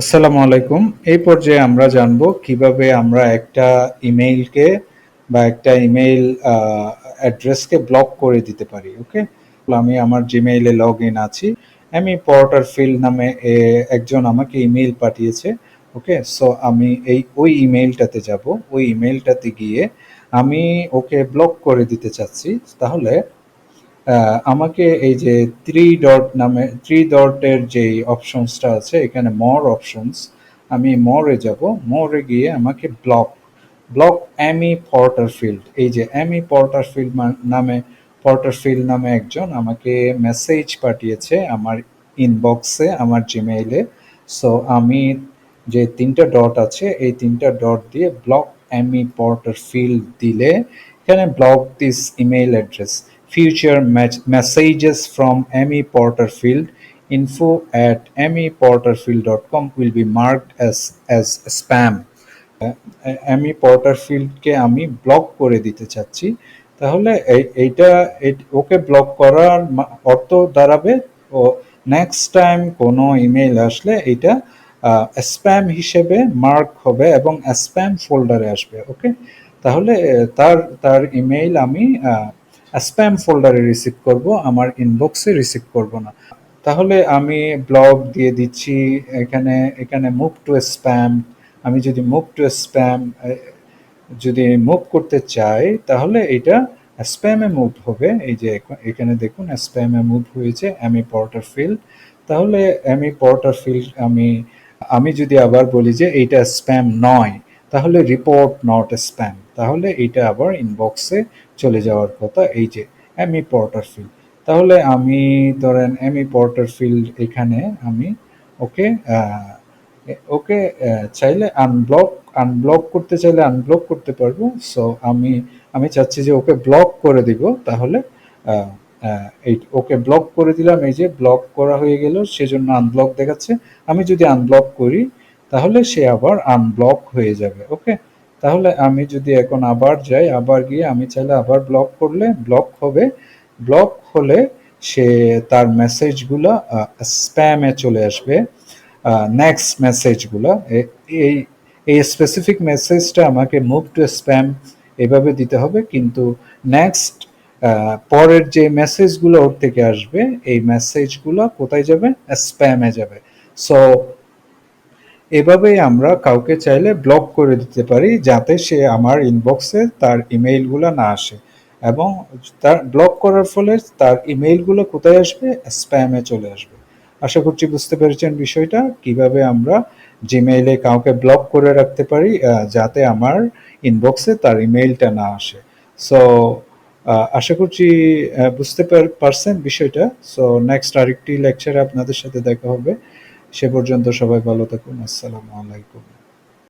আসসালামু আলাইকুম। এই পর্যায়ে আমরা জানব কীভাবে আমরা একটা ইমেইলকে বা একটা ইমেইল অ্যাড্রেসকে ব্লক করে দিতে পারি, ওকে? আমি আমার জিমেইলে লগ ইন আছি। আমি পর্টার ফিল্ড নামে একজন আমাকে ইমেইল পাঠিয়েছে, ওকে? সো আমি এই, ওই ইমেইলটাতে যাব। ওই ইমেইলটাতে গিয়ে আমি ওকে ব্লক করে দিতে চাচ্ছি। তাহলে আমাকে এই যে থ্রি ডট নামে থ্রি ডটের যে অপশনসটা আছে, এখানে মর অপশনস আমি মরে যাব। মরে গিয়ে আমাকে block block Amy Porterfield এই যে অ্যামি পর্টার ফিল্ড নামে পর্টার ফিল্ড নামে একজন আমাকে মেসেজ পাঠিয়েছে আমার ইনবক্সে আমার জিমেইলে সো আমি যে তিনটা ডট আছে, এই তিনটা ডট দিয়ে ব্লক অ্যামি পর্টার ফিল্ড দিলে, এখানে block this email address future mess- messages from Amy Porterfield info at amyporterfield.com will be marked as as spam. আমি পর্টারফিল্ডকে আমি ব্লক করে দিতে চাচ্ছি। তাহলে এই- এইটা ওকে ব্লক করার অর্থ দাঁড়াবে। ও নেক্সট টাইম কোনো ইমেল আসলে এটা স্প্যাম হিসেবে মার্ক হবে এবং স্প্যাম ফোল্ডারে আসবে ওকে তাহলে, তার তার ইমেইল আমি স্প্যাম ফোল্ডারে রিসিভ করব, আমার ইনবক্সে রিসিভ করব না। তাহলে আমি ব্লগ দিয়ে দিচ্ছি, এখানে এখানে মুভ টু স্প্যাম আমি যদি মুভ টু স্প্যাম যদি মুভ করতে চাই, তাহলে এটা স্প্যামে মুভ হবে। এই যে এখানে দেখুন স্প্যামে মুভ হয়েছে এমি পর্টার ফিল্ড তাহলে এমি পর্টার ফিল্ড আমি আমি যদি আবার বলি যে এইটা স্প্যাম নয় তাহলে রিপোর্ট নট স্প্যাম তাহলে এইটা আবার ইনবক্সে চলে যাওয়ার কথা। এই যে এমি পর্টার ফিল্ড তাহলে আমি, ধরেন এমি পর্টার ফিল্ড এখানে আমি, ওকে ওকে চাইলে আনব্লক আনব্লক করতে চাইলে আনব্লক করতে পারব। সো আমি আমি চাচ্ছি যে ওকে ব্লক করে দিব। তাহলে এই ওকে ব্লক করে দিলাম। এই যে ব্লক করা হয়ে গেল, সেজন্য আনব্লক দেখাচ্ছে। আমি যদি আনব্লক করি তাহলে সে আবার আনব্লক হয়ে যাবে ওকে তাহলে আমি যদি এখন আবার যাই, আবার গিয়ে আমি চাইলে আবার ব্লক করলে ব্লক হবে। ব্লক হলে সে তার মেসেজগুলো স্প্যামে চলে আসবে। নেক্সট মেসেজগুলো এই এই স্পেসিফিক মেসেজটা আমাকে মুভ টু স্প্যাম এভাবে দিতে হবে, কিন্তু নেক্সট পরের যে মেসেজগুলো ওর থেকে আসবে, এই মেসেজগুলো কোথায় যাবে? স্প্যামে যাবে। সো এভাবেই আমরা কাউকে চাইলে ব্লক করে দিতে পারি যাতে সে আমার ইনবক্সে তার ইমেইলগুলো না আসে এবং তার ব্লক করার ফলে তার ইমেইলগুলো কোথায় আসবে? স্প্যামে চলে আসবে। আশা করছি বুঝতে পেরেছেন বিষয়টা। কীভাবে আমরা জিমেইলে কাউকে ব্লক করে রাখতে পারি যাতে আমার ইনবক্সে তার ইমেইলটা না আসে। সো আশা করছি বুঝতে পারছেন বিষয়টা। সো নেক্সট আরেকটি লেকচারে আপনাদের সাথে দেখা হবে। সে পর্যন্ত সবাই ভালো থাকুন। আসসালামু আলাইকুম।